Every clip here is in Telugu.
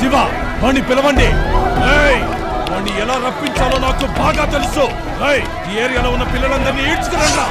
శివ వాణ్ణి పిలవండి. వాణ్ణి ఎలా రప్పించాలో నాకు బాగా తెలుసు. ఈ ఏరియాలో ఉన్న పిల్లలందరినీ ఈడ్చుకురండి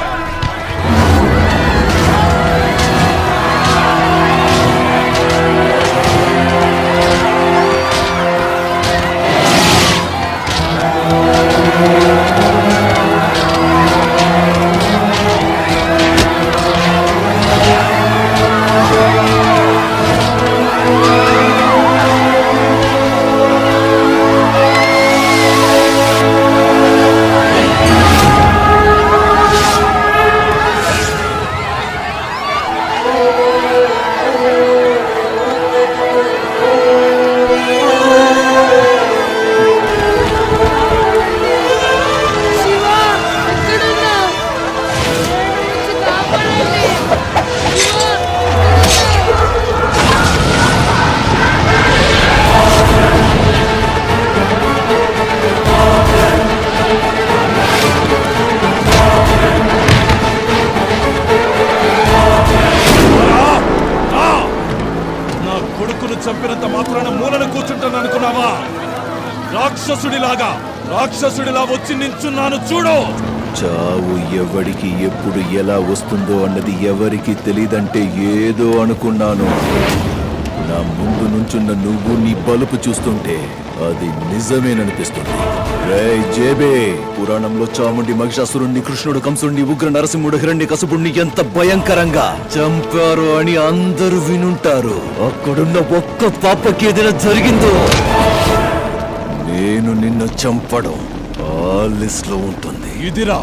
రాక్షసుడిలా వచ్చి నించున్నాను చూడు! చావు ఎవడికి ఎప్పుడు ఎలా వస్తుందో అన్నది ఎవరికి తెలియదంటే ఏదో అనుకున్నాను. నా ముందు నుంచున్న నువ్వు నీ బలుపు చూస్తుంటే అది నిజమేననిపిస్తుంది. రే జేబే! పురాణంలో చాముండి మహిషాసురుణ్ణి కృష్ణుడు కంసుణ్ణి ఉగ్ర నరసింహుడు హిరణ్య కసుపుణ్ణి ఎంత భయంకరంగా చంపారు అని అందరూ వినుంటారు. అక్కడున్న ఒక్క పాపకి ఏదైనా జరిగిందో? నేను నిన్ను చంపడం. లిస్ట్లో ఉంటుంది. ఇదిరా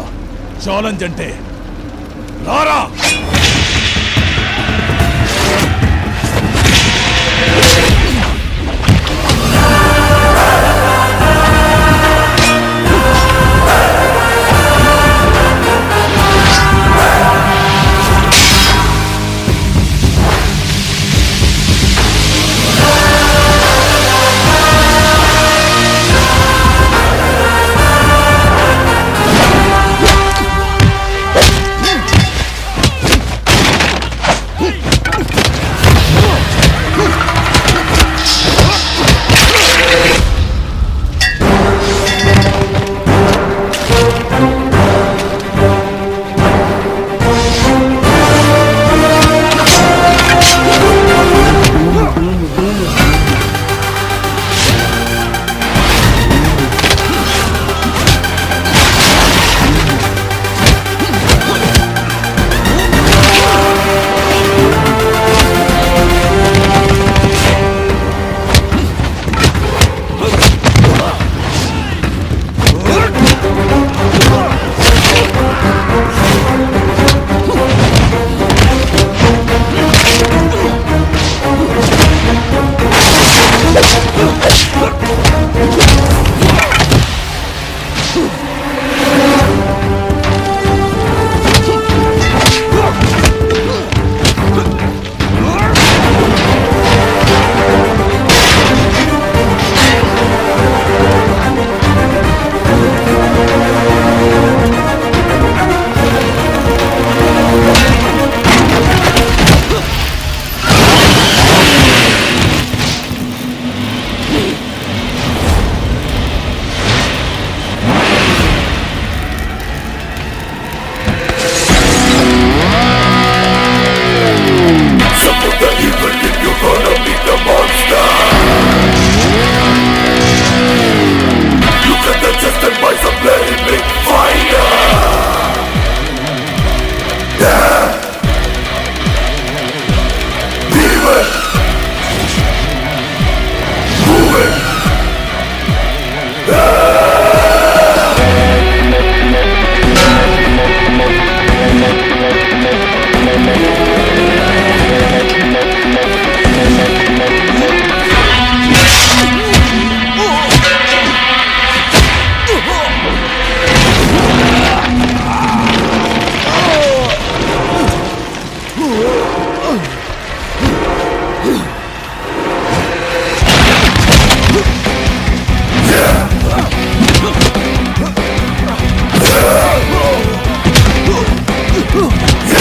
ఛాలెంజ్ అంటే రారా!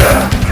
Yeah.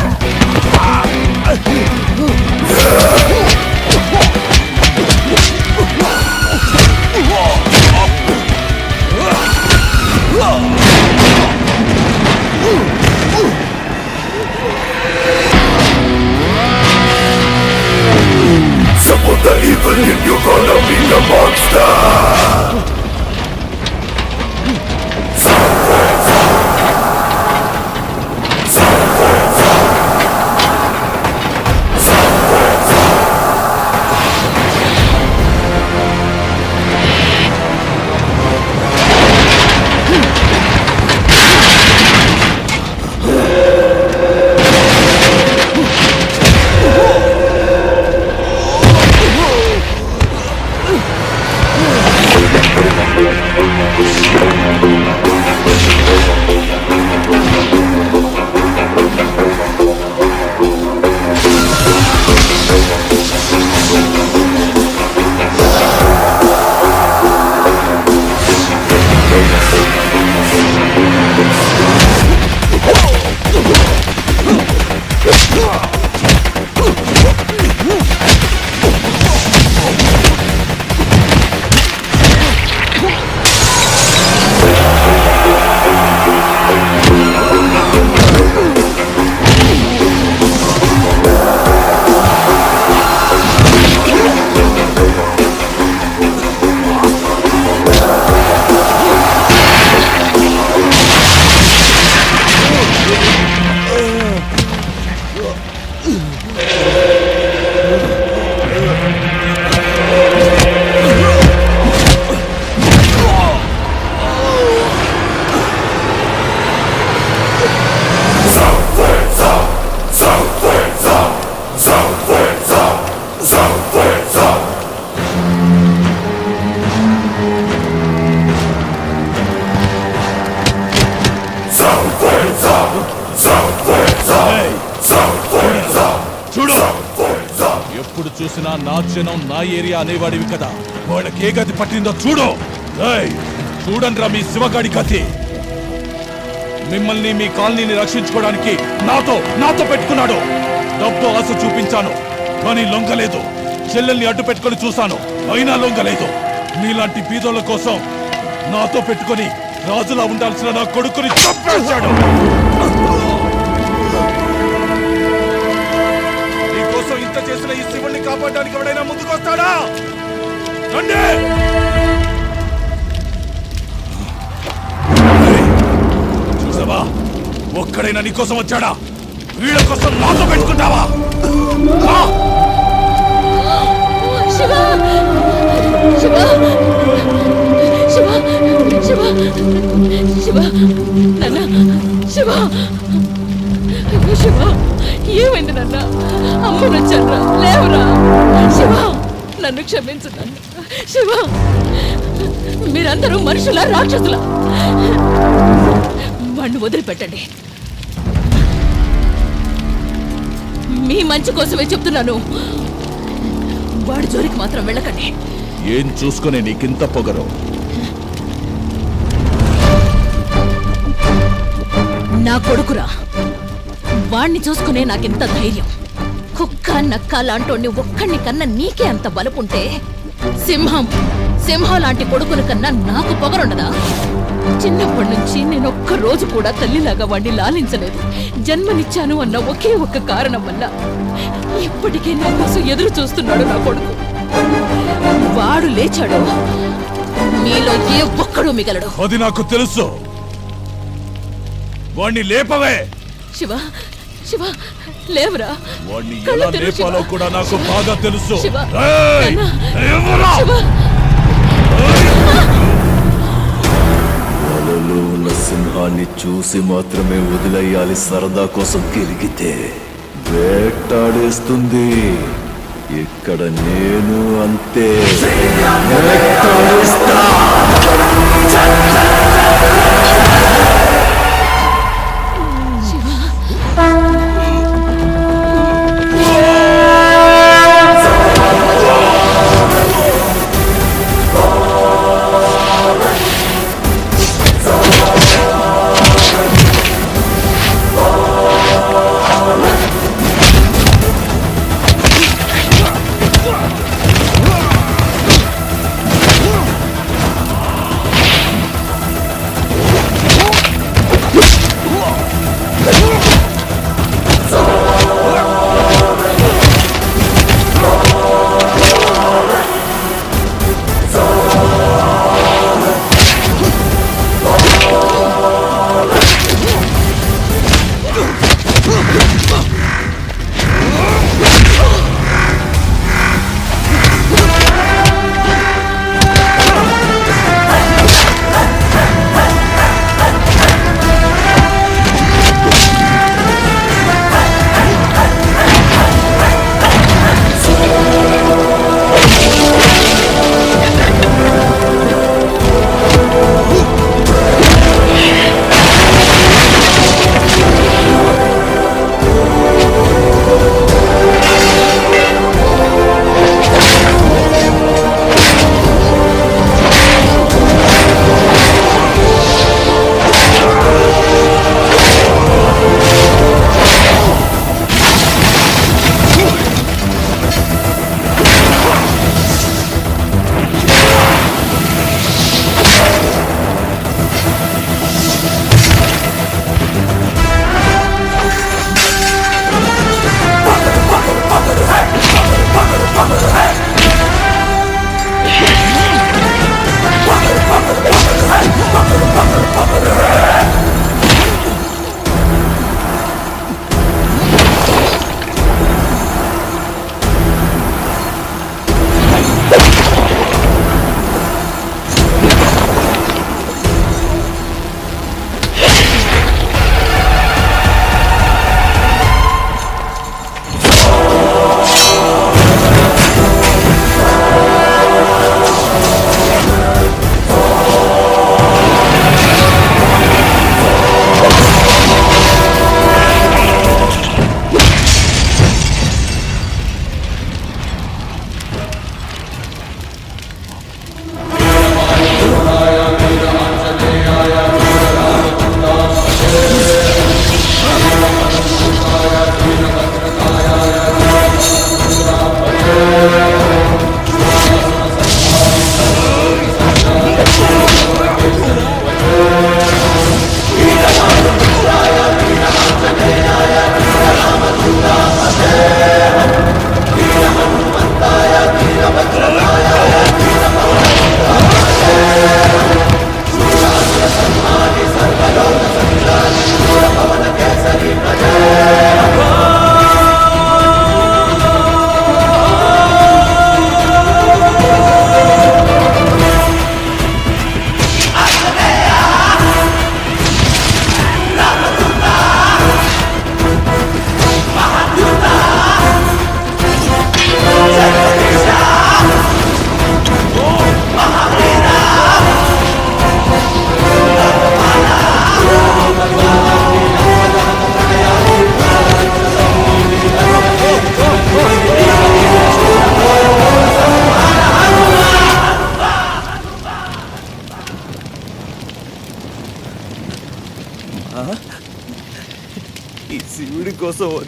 చూసినా నా జనం నా ఏరియా అనేవాడివి కదా. వాళ్ళకి ఏ గతి పట్టిందో చూడు. ఏయ్! చూడండిరా మీ శివగాడి గతి. మిమ్మల్ని మీ కాలనీని రక్షించుకోవడానికి నాతో నాతో పెట్టుకున్నాడు. డబ్బు ఆశ చూపించాను కానీ లొంగలేదు. చెల్లెల్ని అడ్డు పెట్టుకొని చూశాను అయినా లొంగలేదు. మీలాంటి బీదోళ్ళ కోసం నాతో పెట్టుకొని రాజులా ఉండాల్సిన నా కొడుకుని చంపేశాడు. చేసిన ఈ శివుణ్ణి కాపాడడానికి ఎవడైనా ముందుకొస్తాడా రండి! చూసావా? ఒక్కడైనా నీకోసం వచ్చాడా? వీళ్ళ కోసం నాతో పెట్టుకుంటావా? శివ! శివ! శివ! శివ! శివ! శివ! అయ్యో శివ ఏమైంది నాన్న? అమ్మను వచ్చారా? లేవురా? శివ నన్ను క్షమించు నాన్న. శివ మీరందరూ మనుషుల రాక్షసుల? వాణ్ణి వదిలిపెట్టండి. మీ మంచి కోసమే చెప్తున్నాను. వాడి జోలికి మాత్రం వెళ్ళకండి. ఏం చూసుకునే నీకింత పొగరు? నా కొడుకురా. వాణ్ణి చూసుకునే నాకింత ధైర్యం? కుక్క నక్క లాంటోడిని ఒక్కడిని కన్నా నీకే అంత బలుపుంటే సింహం సింహం లాంటి కొడుకుని కన్నా నాకు పొగరుండదా? చిన్నప్పటి నుంచి నేను ఒక్క రోజు కూడా తల్లిలాగా వాడిని లాలించలేదు. జన్మనిచ్చాను అన్న ఒకే ఒక్క కారణం వల్ల ఇప్పటికే నా కోసం ఎదురు చూస్తున్నాడు నా కొడుకు. వాడు లేచాడు మీలో ఏ ఒక్కడు మిగలడు. అది నాకు తెలుసు. వాణ్ణి లేపవే. శివ శివ లేవురా. ఎలా. కూడా నాకు బాగా తెలుసు. వలలో ఉన్న సింహాన్ని చూసి మాత్రమే వదిలేయాలి సరదా కోసం గిరిగితే. వేటాడేస్తుంది. ఇక్కడ నేను అంతే. వేటాడేస్తా.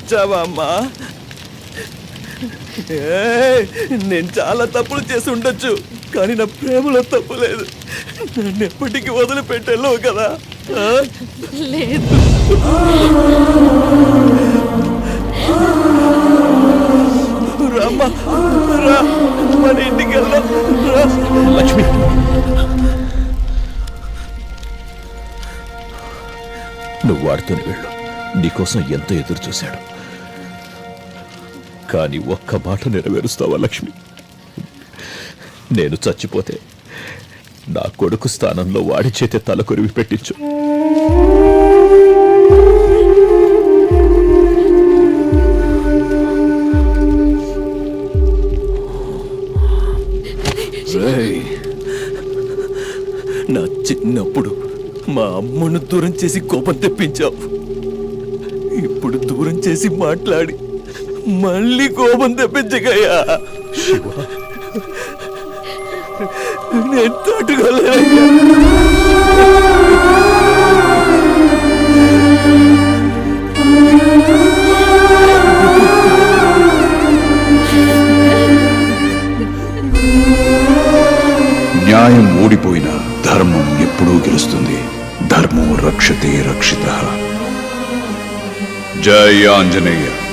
కోసం వచ్చావా అమ్మా ఏయ్, నేను చాలా తప్పులు చేసి ఉండొచ్చు కానీ నా ప్రేమలో తప్పు లేదు. నన్ను ఎప్పటికీ వదిలిపెట్టలేవు కదా? లేదు. రామ్మా రా మన ఇంటికి వెళ్దాం. రా. లక్ష్మి. నువ్వు వాడితోనే వెళ్ళు. నీకోసం ఎంతో ఎదురు చూశాడు కానీ ఒక్క మాట నెరవేరుస్తావా లక్ష్మి? నేను చచ్చిపోతే నా కొడుకు స్థానంలో వాడి చేతే తల కొరివి పెట్టించు. రేయ్, నా చిన్నప్పుడు మా అమ్మను దూరం చేసి కోపం తెప్పించావు. చేసి మాట్లాడి. మళ్ళీ కోపం తెప్పించగయ్యా నేను తట్టుకోలేనయ్యా. న్యాయం ఓడిపోయినా ధర్మం ఎప్పుడూ గెలుస్తుంది. ధర్మం రక్షతే రక్షిత. Jai Anjaneya.